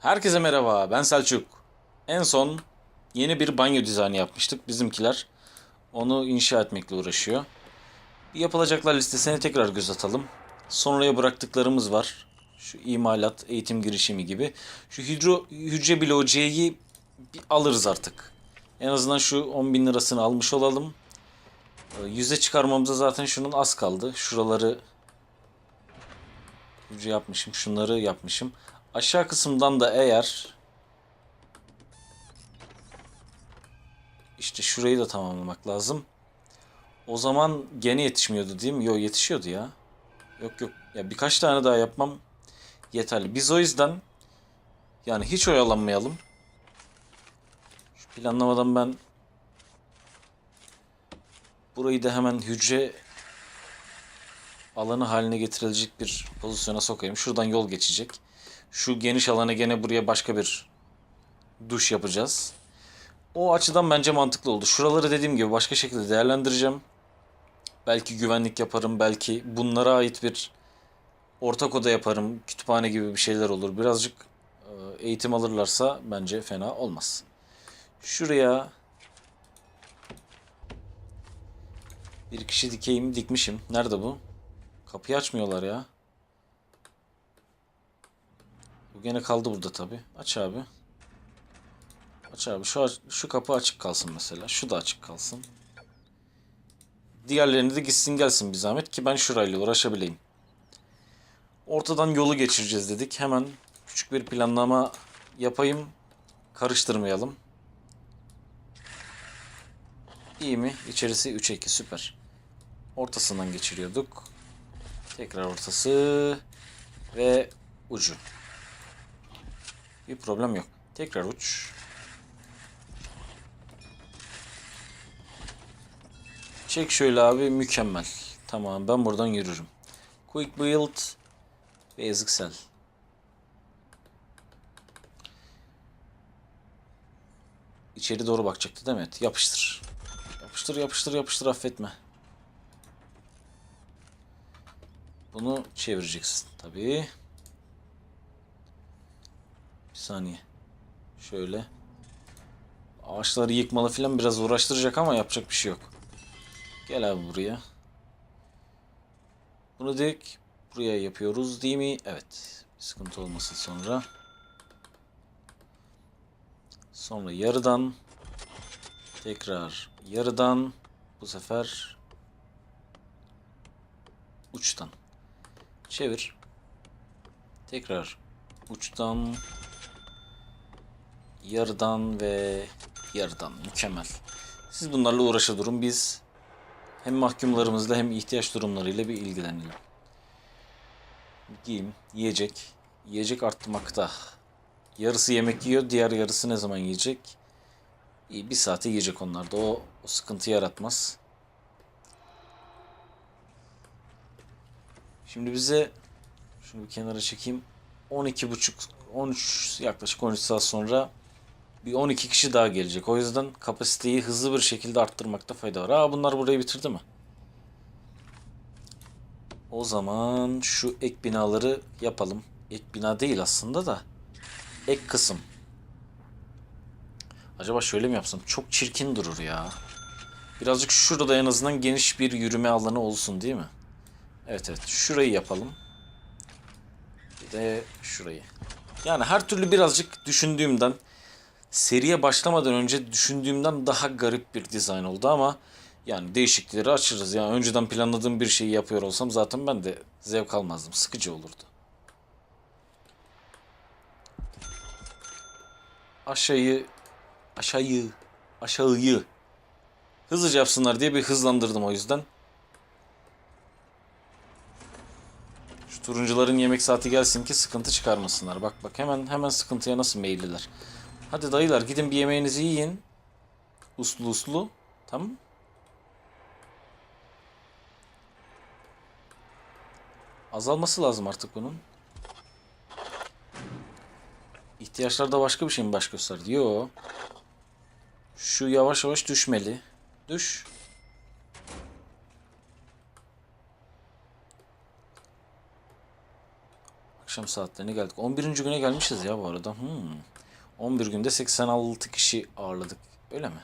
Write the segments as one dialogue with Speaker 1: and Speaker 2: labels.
Speaker 1: Herkese merhaba, ben Selçuk. En son yeni bir banyo dizaynı yapmıştık bizimkiler. Onu inşa etmekle uğraşıyor. Bir yapılacaklar listesine tekrar göz atalım. Sonraya bıraktıklarımız var. Şu imalat, eğitim girişimi gibi. Şu hidro, hücre bloğu C'yi bir alırız artık. En azından şu 10 bin lirasını almış olalım. Ee, Yüze çıkarmamıza zaten şunun az kaldı. Şuraları hücre yapmışım. Şunları yapmışım. Aşağı kısımdan da eğer işte şurayı da tamamlamak lazım. O zaman gene yetişmiyordu değil mi? Yok yetişiyordu ya. Yok yok. Ya birkaç tane daha yapmam yeterli. Biz o yüzden yani hiç oyalanmayalım. Şu planlamadan ben burayı da hemen hücre alanı haline getirilecek bir pozisyona sokayım. Şuradan yol geçecek. Şu geniş alana gene buraya başka bir duş yapacağız. O açıdan bence mantıklı oldu. Şuraları dediğim gibi başka şekilde değerlendireceğim. Belki güvenlik yaparım, belki bunlara ait bir ortak oda yaparım, kütüphane gibi bir şeyler olur. Birazcık e, eğitim alırlarsa bence fena olmaz. Şuraya bir kişi dikeyim dikmişim. Nerede bu? Kapıyı açmıyorlar ya. Bu gene kaldı burada tabi. Aç abi. Aç abi. Şu, şu kapı açık kalsın mesela. Şu da açık kalsın. Diğerlerini de gitsin gelsin bir zahmet ki ben şurayla uğraşabileyim. Ortadan yolu geçireceğiz dedik. Hemen küçük bir planlama yapayım. Karıştırmayalım. İyi mi? İçerisi 3'e 2 süper. Ortasından geçiriyorduk. Tekrar ortası ve ucu. Bir problem yok. Tekrar uç. Çek şöyle abi mükemmel. Tamam ben buradan yürürüm. Quick build basic cell. İçeri doğru bakacaktı değil mi? Evet, Yapıştır. Yapıştır yapıştır yapıştır affetme. Bunu çevireceksin tabii. Bir saniye. Şöyle. Ağaçları yıkmalı falan biraz uğraştıracak ama yapacak bir şey yok. Gel abi buraya. Bunu direkt buraya yapıyoruz değil mi? Evet. Bir sıkıntı olmasın sonra. Sonra yarıdan. Tekrar yarıdan. Bu sefer uçtan. Çevir. Tekrar uçtan yarıdan ve yarıdan mükemmel. Siz bunlarla uğraşa durun. Biz hem mahkumlarımızla hem ihtiyaç durumlarıyla bir ilgilenelim. Giyim, yiyecek. Yiyecek artmakta. Yarısı yemek yiyor, diğer yarısı ne zaman yiyecek? Bir saate yiyecek onlar da. O, o sıkıntı yaratmaz. Şimdi bize şunu bir kenara çekeyim. 12 buçuk 13 yaklaşık 13 saat sonra bir 12 kişi daha gelecek. O yüzden kapasiteyi hızlı bir şekilde arttırmakta fayda var. Aa bunlar burayı bitirdi mi? O zaman şu ek binaları yapalım. Ek bina değil aslında da. Ek kısım. Acaba şöyle mi yapsam? Çok çirkin durur ya. Birazcık şurada en azından geniş bir yürüme alanı olsun değil mi? Evet evet. Şurayı yapalım. Bir de şurayı. Yani her türlü birazcık düşündüğümden seriye başlamadan önce düşündüğümden daha garip bir dizayn oldu ama yani değişiklikleri açırız. Yani önceden planladığım bir şeyi yapıyor olsam zaten ben de zevk almazdım. Sıkıcı olurdu. Aşağıyı aşağıyı aşağıyı hızlıca yapsınlar diye bir hızlandırdım o yüzden. Şu turuncuların yemek saati gelsin ki sıkıntı çıkarmasınlar. Bak bak hemen hemen sıkıntıya nasıl meyilliler. Hadi dayılar gidin bir yemeğinizi yiyin. Uslu uslu. Tamam. Azalması lazım artık bunun. İhtiyaçlarda başka bir şey mi baş gösterdi? Yo. Şu yavaş yavaş düşmeli. Düş. Akşam saatlerine geldik. 11. güne gelmişiz ya bu arada. Hmm. 11 günde 86 kişi ağırladık. Öyle mi?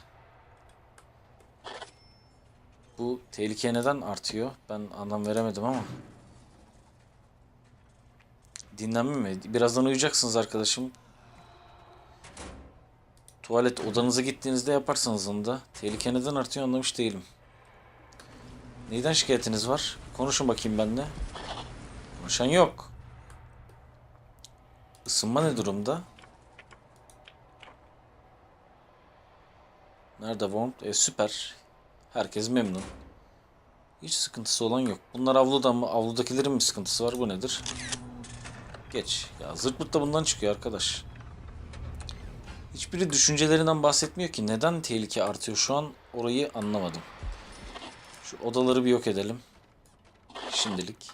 Speaker 1: Bu tehlike neden artıyor? Ben anlam veremedim ama. Dinlenme mi? Birazdan uyuyacaksınız arkadaşım. Tuvalet odanıza gittiğinizde yaparsanız onu da. Tehlike neden artıyor anlamış değilim. Neyden şikayetiniz var? Konuşun bakayım benimle. Konuşan yok. Isınma ne durumda? Nerede warmth? E, süper. Herkes memnun. Hiç sıkıntısı olan yok. Bunlar avluda mı? Avludakilerin mi sıkıntısı var? Bu nedir? Geç. Ya zırt da bundan çıkıyor arkadaş. Hiçbiri düşüncelerinden bahsetmiyor ki. Neden tehlike artıyor şu an? Orayı anlamadım. Şu odaları bir yok edelim. Şimdilik.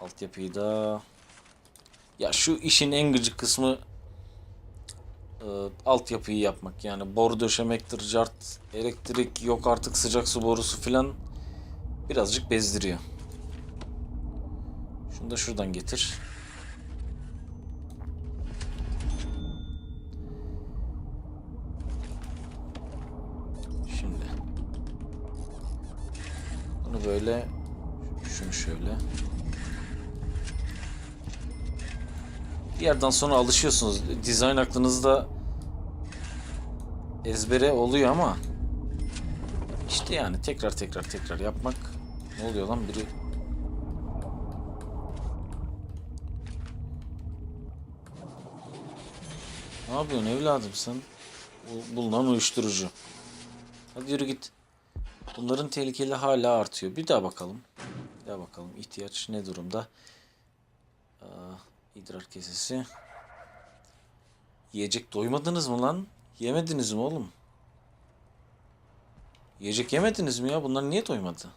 Speaker 1: Altyapıyı da... Ya şu işin en gıcık kısmı e, altyapıyı yapmak. Yani boru döşemektir, cart, elektrik, yok artık sıcak su borusu filan birazcık bezdiriyor. Şunu da şuradan getir. Şimdi. Bunu böyle şunu şöyle. Bir yerden sonra alışıyorsunuz. Dizayn aklınızda ezbere oluyor ama işte yani tekrar tekrar tekrar yapmak ne oluyor lan biri Ne yapıyorsun evladım sen? Bu bulunan uyuşturucu. Hadi yürü git. Bunların tehlikeli hala artıyor. Bir daha bakalım. Bir daha bakalım. İhtiyaç ne durumda? Aa, idrar kesesi. Yiyecek doymadınız mı lan? Yemediniz mi oğlum? Yiyecek yemediniz mi ya? Bunlar niye doymadı?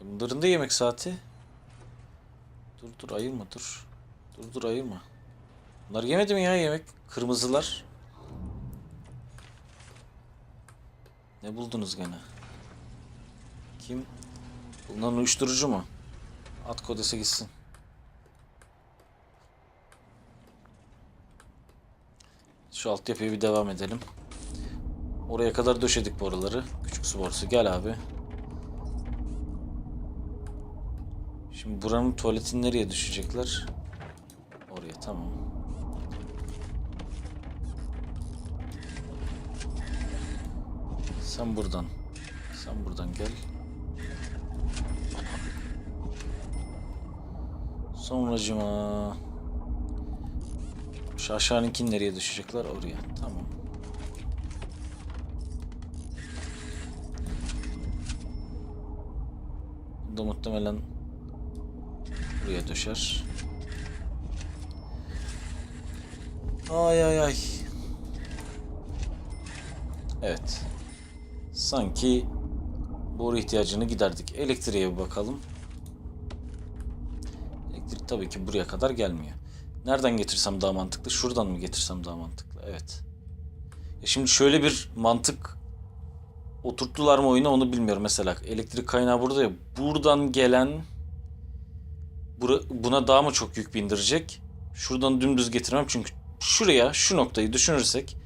Speaker 1: Bunların da yemek saati. Dur dur ayırma dur. Dur dur ayırma. Bunlar yemedi mi ya yemek? Kırmızılar. Ne buldunuz gene? Kim? Bundan uyuşturucu mu? At kodese gitsin. Şu altyapıya bir devam edelim. Oraya kadar döşedik boruları. Küçük su borusu. Gel abi. Şimdi buranın tuvaletini nereye düşecekler? Oraya tamam. Sen buradan. Sen buradan gel. Sonracıma. Şu aşağınınkini nereye düşecekler? Oraya. Tamam. Bu da muhtemelen buraya düşer. Ay ay ay. Evet. Sanki boru ihtiyacını giderdik. Elektriğe bir bakalım. Elektrik tabii ki buraya kadar gelmiyor. Nereden getirsem daha mantıklı? Şuradan mı getirsem daha mantıklı? Evet. Ya şimdi şöyle bir mantık oturttular mı oyuna onu bilmiyorum. Mesela elektrik kaynağı burada ya. Buradan gelen buna daha mı çok yük bindirecek? Şuradan dümdüz getirmem çünkü şuraya şu noktayı düşünürsek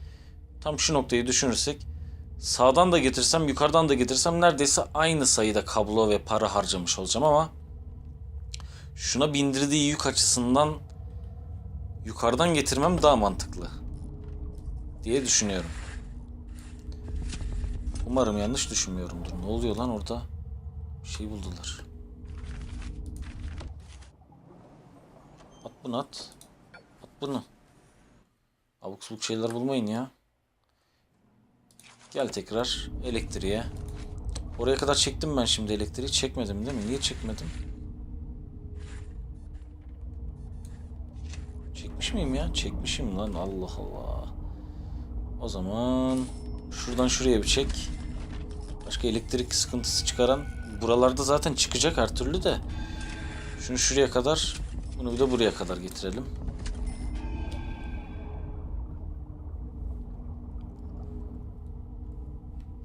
Speaker 1: tam şu noktayı düşünürsek sağdan da getirsem yukarıdan da getirsem neredeyse aynı sayıda kablo ve para harcamış olacağım ama şuna bindirdiği yük açısından yukarıdan getirmem daha mantıklı diye düşünüyorum. Umarım yanlış düşünmüyorumdur. Ne oluyor lan orada? Bir şey buldular. At bunu at. At bunu. Abuk subuk şeyler bulmayın ya. Gel tekrar elektriğe. Oraya kadar çektim ben şimdi elektriği. Çekmedim değil mi? Niye çekmedim? Çekmiş miyim ya? Çekmişim lan. Allah Allah. O zaman şuradan şuraya bir çek. Başka elektrik sıkıntısı çıkaran buralarda zaten çıkacak her türlü de. Şunu şuraya kadar, bunu bir de buraya kadar getirelim.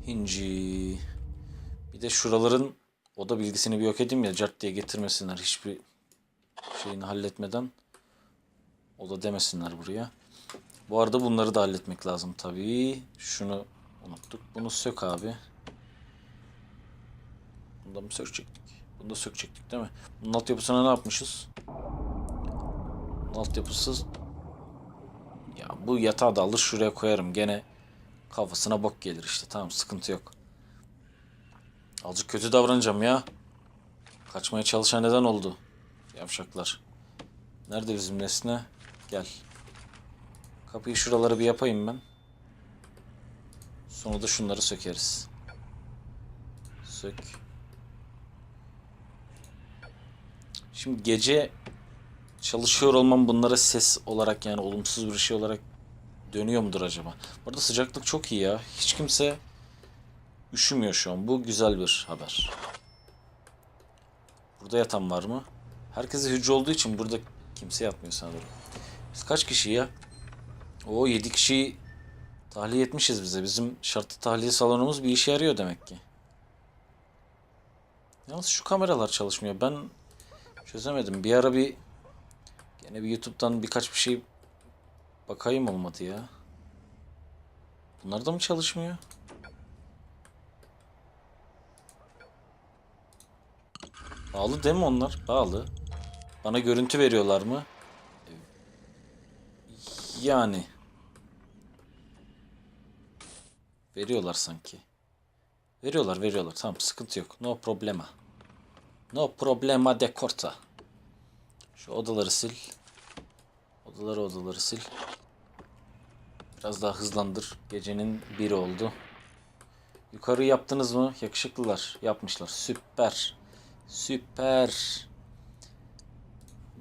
Speaker 1: İnci. Bir de şuraların oda bilgisini bir yok edeyim ya cart diye getirmesinler hiçbir şeyini halletmeden. Oda demesinler buraya. Bu arada bunları da halletmek lazım tabii. Şunu unuttuk. Bunu sök abi. Bunu da mı sökecektik? Bunu da sökecektik değil mi? Bunun altyapısına ne yapmışız? Bunun altyapısı... Ya bu yatağı da alır şuraya koyarım. Gene kafasına bok gelir işte. Tamam sıkıntı yok. Azıcık kötü davranacağım ya. Kaçmaya çalışan neden oldu? Yavşaklar. Nerede bizim nesne? Gel. Kapıyı şuraları bir yapayım ben. Sonra da şunları sökeriz. Sök. Şimdi gece çalışıyor olmam bunlara ses olarak yani olumsuz bir şey olarak dönüyor mudur acaba? Bu arada sıcaklık çok iyi ya. Hiç kimse üşümüyor şu an. Bu güzel bir haber. Burada yatan var mı? Herkese hücre olduğu için burada kimse yatmıyor sanırım. Biz kaç kişi ya? O 7 kişiyi tahliye etmişiz bize. Bizim şartlı tahliye salonumuz bir işe yarıyor demek ki. Yalnız şu kameralar çalışmıyor. Ben çözemedim. Bir ara bir gene bir YouTube'dan birkaç bir şey bakayım olmadı ya. Bunlar da mı çalışmıyor? Bağlı değil mi onlar? Bağlı. Bana görüntü veriyorlar mı? Yani. Veriyorlar sanki. Veriyorlar veriyorlar. Tamam sıkıntı yok. No problema. No problema de corta. Şu odaları sil. Odaları odaları sil. Biraz daha hızlandır. Gecenin biri oldu. Yukarı yaptınız mı? Yakışıklılar. Yapmışlar. Süper. Süper.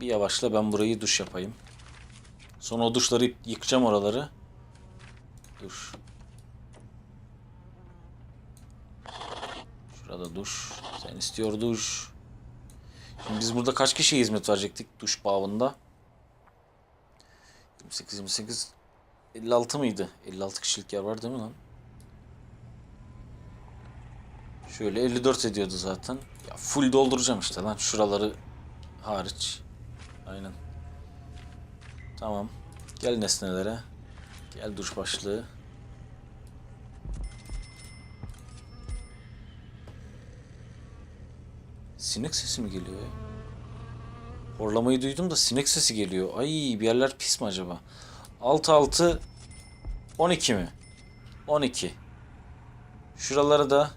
Speaker 1: Bir yavaşla ben burayı duş yapayım. Sonra o duşları yıkacağım oraları. Duş. Şurada duş. Sen istiyor duş. Şimdi biz burada kaç kişiye hizmet verecektik duş bağında? 28, 28, 56 mıydı? 56 kişilik yer var değil mi lan? Şöyle 54 ediyordu zaten. Ya full dolduracağım işte lan şuraları hariç. Aynen. Tamam. Gel nesnelere. Gel duş başlığı. Sinek sesi mi geliyor ya? Horlamayı duydum da sinek sesi geliyor. Ay bir yerler pis mi acaba? 6 6 12 mi? 12. Şuraları da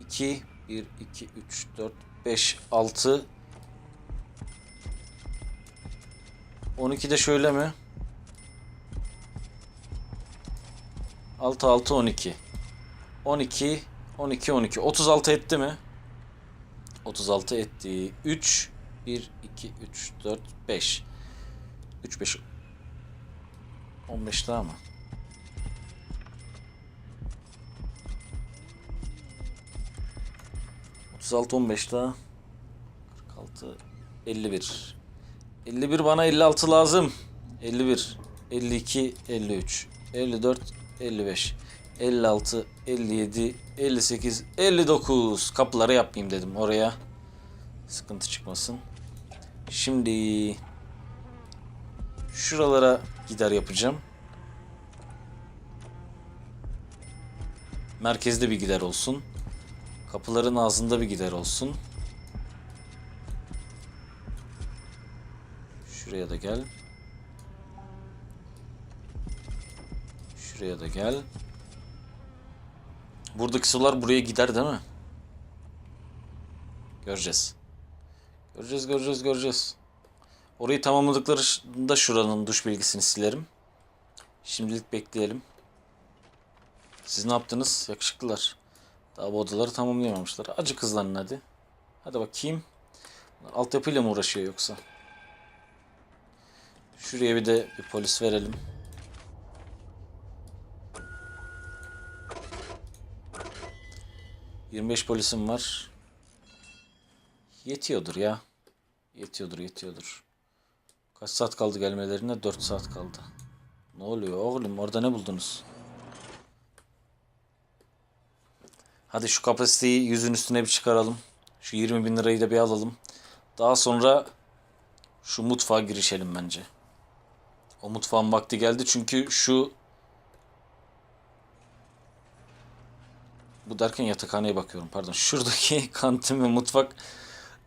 Speaker 1: 2 1 2 3 4 5 6 12 de şöyle mi? 6 6 12. 12 12 12. 36 etti mi? 36 etti. 3 1 2 3 4 5. 3 5 15 daha mı? Otuz altı on beş daha. Kırk altı elli bir. 51 bana 56 lazım. 51, 52, 53, 54, 55, 56, 57, 58, 59. Kapıları yapmayayım dedim oraya. Sıkıntı çıkmasın. Şimdi şuralara gider yapacağım. Merkezde bir gider olsun. Kapıların ağzında bir gider olsun. Şuraya da gel. Şuraya da gel. Buradaki sular buraya gider değil mi? Göreceğiz. Göreceğiz, göreceğiz, göreceğiz. Orayı tamamladıklarında şuranın duş bilgisini silerim. Şimdilik bekleyelim. Siz ne yaptınız yakışıklılar? Daha bu odaları tamamlayamamışlar. Acık hızlanın hadi. Hadi bakayım. Altyapıyla mı uğraşıyor yoksa? Şuraya bir de bir polis verelim. Yirmi beş polisim var. Yetiyordur ya. Yetiyordur, yetiyordur. Kaç saat kaldı gelmelerine? 4 saat kaldı. Ne oluyor oğlum? Orada ne buldunuz? Hadi şu kapasiteyi yüzün üstüne bir çıkaralım. Şu 20 bin lirayı da bir alalım. Daha sonra şu mutfağa girişelim bence. O mutfağın vakti geldi çünkü şu bu derken yatakhaneye bakıyorum pardon. Şuradaki kantin ve mutfak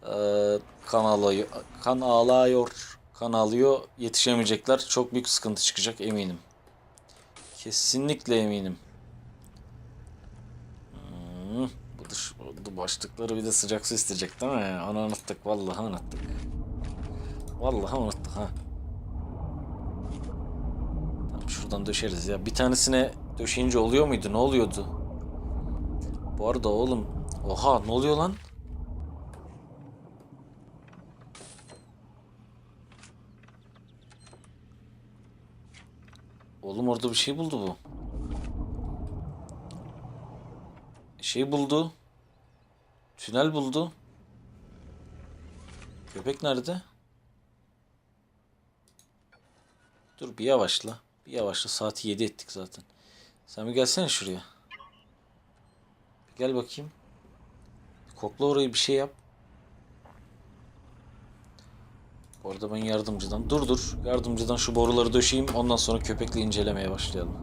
Speaker 1: eee kan alıyor, kan ağlıyor, kan alıyor. Yetişemeyecekler. Çok büyük sıkıntı çıkacak eminim. Kesinlikle eminim. Hmm, bu dış bu başlıkları bir de sıcak su isteyecek değil mi? Onu unuttuk. Vallahi unuttuk. Vallahi unuttuk ha. Tamam şuradan döşeriz ya. Bir tanesine döşeyince oluyor muydu? Ne oluyordu? Bu arada oğlum. Oha ne oluyor lan? Oğlum orada bir şey buldu bu. Şey buldu. Tünel buldu. Köpek nerede? Dur bir yavaşla. Bir yavaşla. Saati 7 ettik zaten. Sen bir gelsene şuraya. Bir gel bakayım. Kokla orayı bir şey yap. Bu arada ben yardımcıdan. Dur dur. Yardımcıdan şu boruları döşeyeyim. Ondan sonra köpekle incelemeye başlayalım.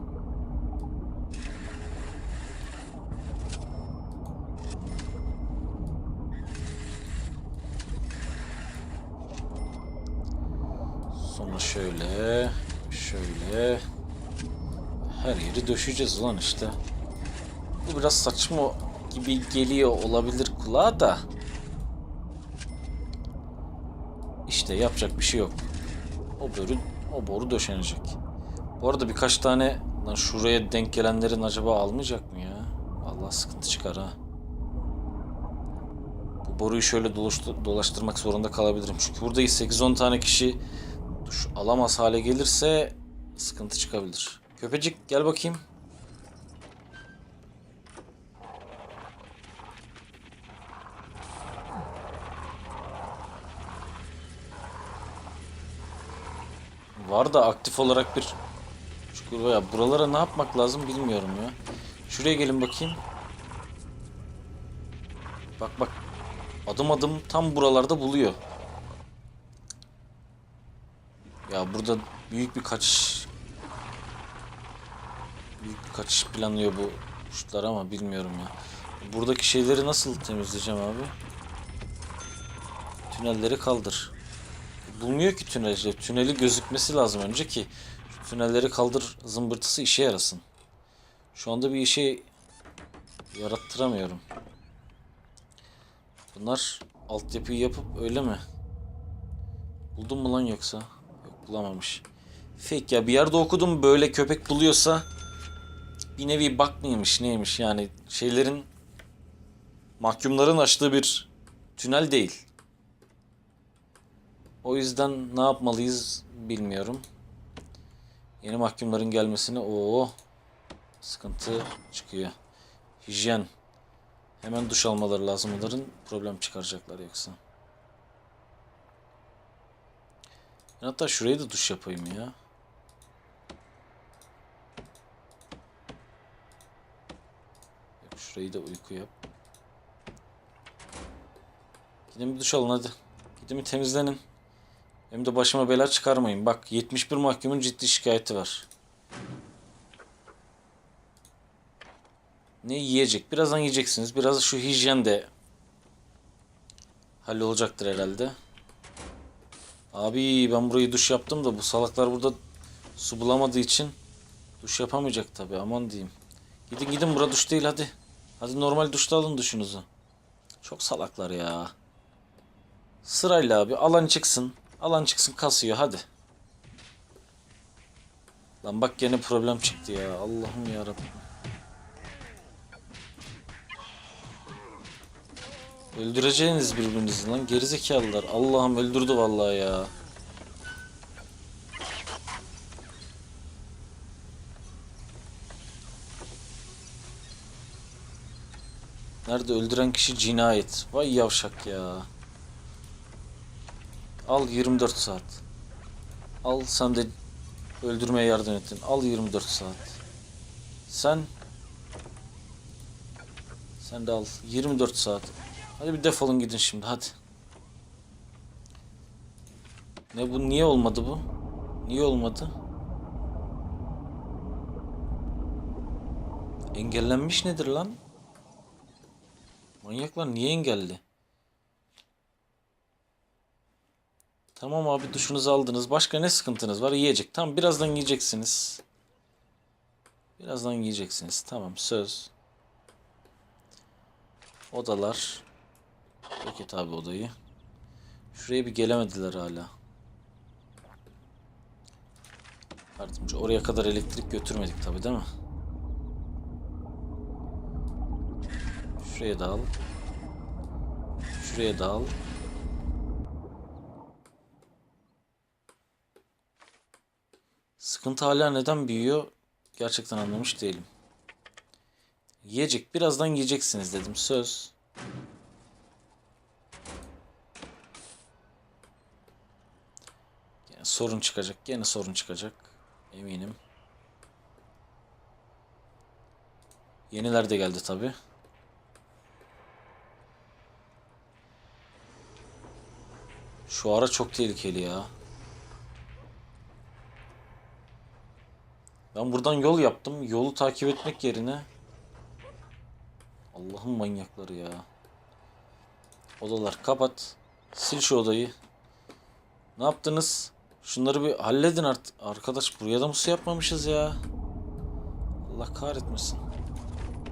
Speaker 1: Sonra şöyle, şöyle her yeri döşeceğiz ulan işte. Bu biraz saçma gibi geliyor olabilir kulağa da. İşte yapacak bir şey yok. O boru, o boru döşenecek. Bu arada birkaç tane lan şuraya denk gelenlerin acaba almayacak mı ya? Allah sıkıntı çıkar ha. Bu boruyu şöyle dolaştı- dolaştırmak zorunda kalabilirim. Çünkü burada 8-10 tane kişi duş alamaz hale gelirse sıkıntı çıkabilir. Köpecik gel bakayım. Var da aktif olarak bir çukur ya buralara ne yapmak lazım bilmiyorum ya. Şuraya gelin bakayım. Bak bak. Adım adım tam buralarda buluyor. Ya burada büyük bir kaçış büyük bir kaçış planlıyor bu kuşlar ama bilmiyorum ya. Buradaki şeyleri nasıl temizleyeceğim abi? Tünelleri kaldır. Bulmuyor ki tünelci. Tüneli gözükmesi lazım önce ki tünelleri kaldır zımbırtısı işe yarasın. Şu anda bir işe yarattıramıyorum. Bunlar altyapıyı yapıp öyle mi? Buldun mu lan yoksa? Yok bulamamış. Fake ya bir yerde okudum böyle köpek buluyorsa bir nevi bak mıymış neymiş yani şeylerin mahkumların açtığı bir tünel değil. O yüzden ne yapmalıyız bilmiyorum. Yeni mahkumların gelmesine o sıkıntı çıkıyor. Hijyen. Hemen duş almaları lazım onların. Problem çıkaracaklar yoksa. Hatta şuraya da duş yapayım ya. Şurayı da uyku yap. Gidin bir duş alın hadi. Gidin bir temizlenin. Hem de başıma bela çıkarmayın. Bak 71 mahkumun ciddi şikayeti var. Ne yiyecek? Birazdan yiyeceksiniz. Biraz şu hijyen de hallolacaktır herhalde. Abi ben burayı duş yaptım da bu salaklar burada su bulamadığı için duş yapamayacak tabi aman diyeyim. Gidin gidin bura duş değil hadi. Hadi normal duşta alın duşunuzu. Çok salaklar ya. Sırayla abi alan çıksın. Alan çıksın kasıyor hadi. Lan bak gene problem çıktı ya. Allah'ım ya Öldüreceğiniz birbirinizi lan gerizekalılar. Allah'ım öldürdü vallahi ya. Nerede öldüren kişi cinayet. Vay yavşak ya. Al 24 saat. Al sen de öldürmeye yardım ettin. Al 24 saat. Sen Sen de al. 24 saat. Hadi bir defolun gidin şimdi hadi. Ne bu? Niye olmadı bu? Niye olmadı? Engellenmiş nedir lan? Manyaklar niye engelli? Tamam abi duşunuzu aldınız. Başka ne sıkıntınız var? Yiyecek. Tamam birazdan yiyeceksiniz. Birazdan yiyeceksiniz. Tamam söz. Odalar. Yok et abi odayı. Şuraya bir gelemediler hala. Yardımcı. Oraya kadar elektrik götürmedik tabi değil mi? Şuraya da al. Şuraya da al. Sıkıntı hala neden büyüyor? Gerçekten anlamış değilim. Yiyecek. Birazdan yiyeceksiniz dedim. Söz. Gene sorun çıkacak. Gene sorun çıkacak. Eminim. Yeniler de geldi tabi. Şu ara çok tehlikeli ya. Ben buradan yol yaptım. Yolu takip etmek yerine Allah'ın manyakları ya. Odalar kapat. Sil şu odayı. Ne yaptınız? Şunları bir halledin artık. Arkadaş buraya da mı su yapmamışız ya? Allah kahretmesin.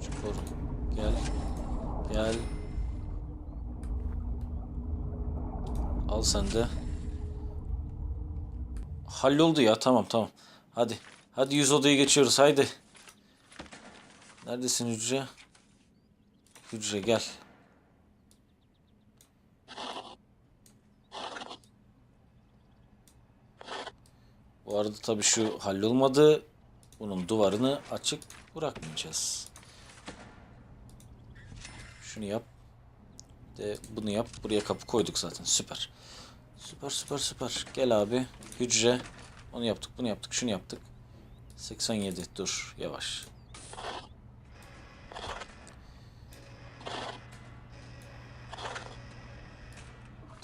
Speaker 1: Şu koru. Gel. Gel. Al sen de. Halloldu ya tamam tamam. Hadi. Hadi yüz odayı geçiyoruz haydi. Neredesin hücre? Hücre gel. Bu arada tabii şu hallolmadı. Bunun duvarını açık bırakmayacağız. Şunu yap. De bunu yap. Buraya kapı koyduk zaten. Süper. Süper süper süper. Gel abi. Hücre. Onu yaptık, bunu yaptık, şunu yaptık. 87 dur yavaş.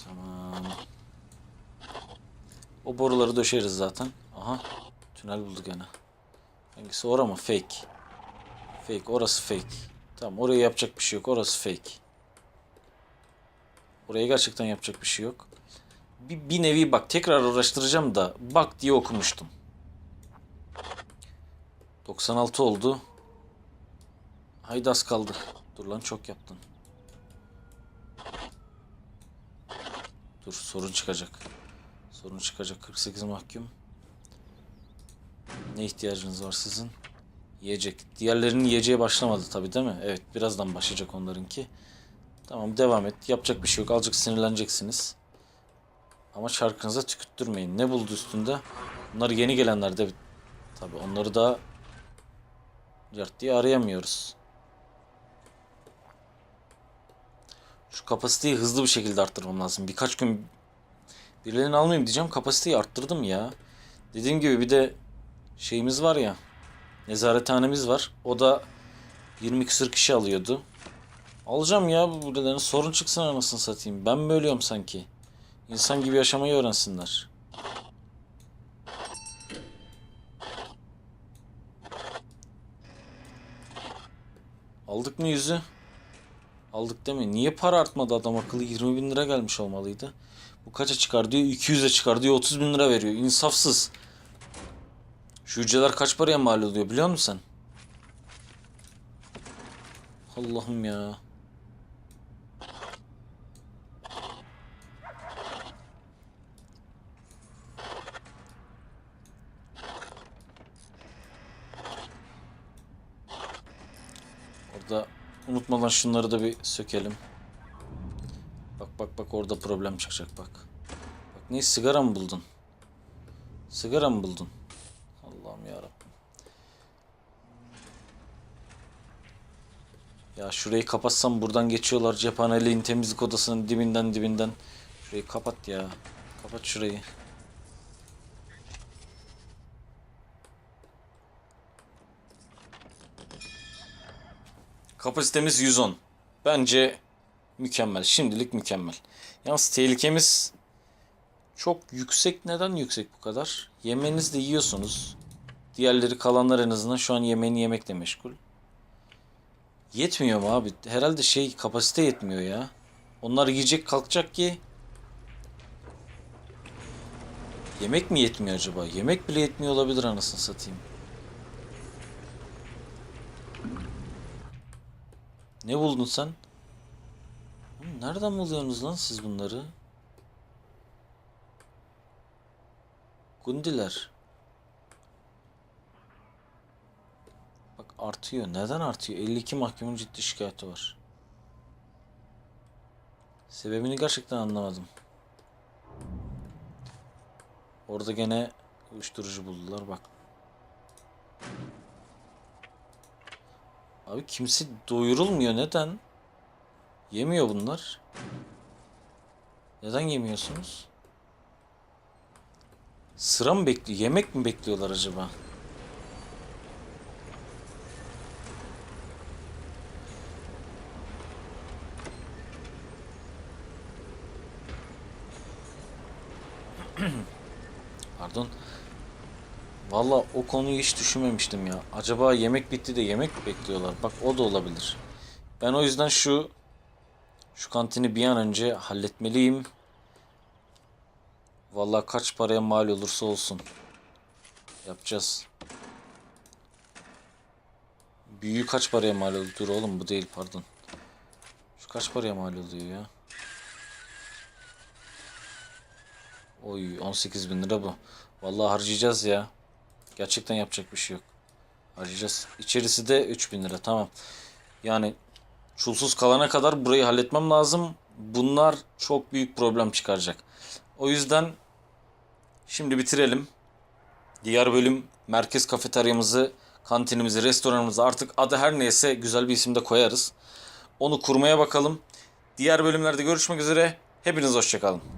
Speaker 1: Tamam. O boruları döşeriz zaten. Aha. Tünel bulduk gene. Hangisi ora mı? Fake. Fake. Orası fake. Tamam oraya yapacak bir şey yok. Orası fake. Oraya gerçekten yapacak bir şey yok. Bir, bir nevi bak tekrar uğraştıracağım da bak diye okumuştum. 96 oldu. Haydi az kaldı. Dur lan çok yaptın. Dur sorun çıkacak. Sorun çıkacak. 48 mahkum. Ne ihtiyacınız var sizin? Yiyecek. Diğerlerinin yiyeceğe başlamadı tabi değil mi? Evet birazdan başlayacak onlarınki. Tamam devam et. Yapacak bir şey yok. Azıcık sinirleneceksiniz. Ama şarkınıza tükürttürmeyin. Ne buldu üstünde? Bunlar yeni gelenler de tabi onları da Cart diye arayamıyoruz. Şu kapasiteyi hızlı bir şekilde arttırmam lazım. Birkaç gün birilerini almayayım diyeceğim. Kapasiteyi arttırdım ya. Dediğim gibi bir de şeyimiz var ya. Nezarethanemiz var. O da 20 küsur kişi alıyordu. Alacağım ya bu birilerine sorun çıksın anasını satayım. Ben mi ölüyorum sanki? İnsan gibi yaşamayı öğrensinler. Aldık mı yüzü? Aldık değil mi? Niye para artmadı adam akıllı? 20 bin lira gelmiş olmalıydı. Bu kaça çıkar diyor. 200'e çıkar diyor. 30 bin lira veriyor. İnsafsız. Şu hücreler kaç paraya mal oluyor biliyor musun sen? Allah'ım ya. Orada unutmadan şunları da bir sökelim. Bak bak bak orada problem çıkacak bak. Bak ne sigara mı buldun? Sigara mı buldun? Allah'ım ya Rabbim. Ya şurayı kapatsam buradan geçiyorlar cephaneliğin temizlik odasının dibinden dibinden. Şurayı kapat ya. Kapat şurayı. Kapasitemiz 110. Bence mükemmel. Şimdilik mükemmel. Yalnız tehlikemiz çok yüksek. Neden yüksek bu kadar? Yemeğinizi de yiyorsunuz. Diğerleri kalanlar en azından şu an yemeğini yemekle meşgul. Yetmiyor mu abi? Herhalde şey kapasite yetmiyor ya. Onlar yiyecek kalkacak ki. Yemek mi yetmiyor acaba? Yemek bile yetmiyor olabilir anasını satayım. Ne buldun sen? Nereden buluyorsunuz lan siz bunları? Gundiler. Bak artıyor. Neden artıyor? 52 mahkumun ciddi şikayeti var. Sebebini gerçekten anlamadım. Orada gene uyuşturucu buldular bak. Abi kimse doyurulmuyor. Neden? Yemiyor bunlar. Neden yemiyorsunuz? Sıra mı bekliyor? Yemek mi bekliyorlar acaba? Pardon. Valla o konuyu hiç düşünmemiştim ya. Acaba yemek bitti de yemek mi bekliyorlar? Bak o da olabilir. Ben o yüzden şu şu kantini bir an önce halletmeliyim. Valla kaç paraya mal olursa olsun. Yapacağız. Büyüğü kaç paraya mal oluyor? Dur oğlum bu değil pardon. Şu kaç paraya mal oluyor ya? Oy 18 bin lira bu. Vallahi harcayacağız ya. Gerçekten yapacak bir şey yok. Harcayacağız. İçerisi de 3 bin lira tamam. Yani çulsuz kalana kadar burayı halletmem lazım. Bunlar çok büyük problem çıkaracak. O yüzden şimdi bitirelim. Diğer bölüm merkez kafeteryamızı, kantinimizi, restoranımızı artık adı her neyse güzel bir isimde koyarız. Onu kurmaya bakalım. Diğer bölümlerde görüşmek üzere. Hepiniz hoşçakalın.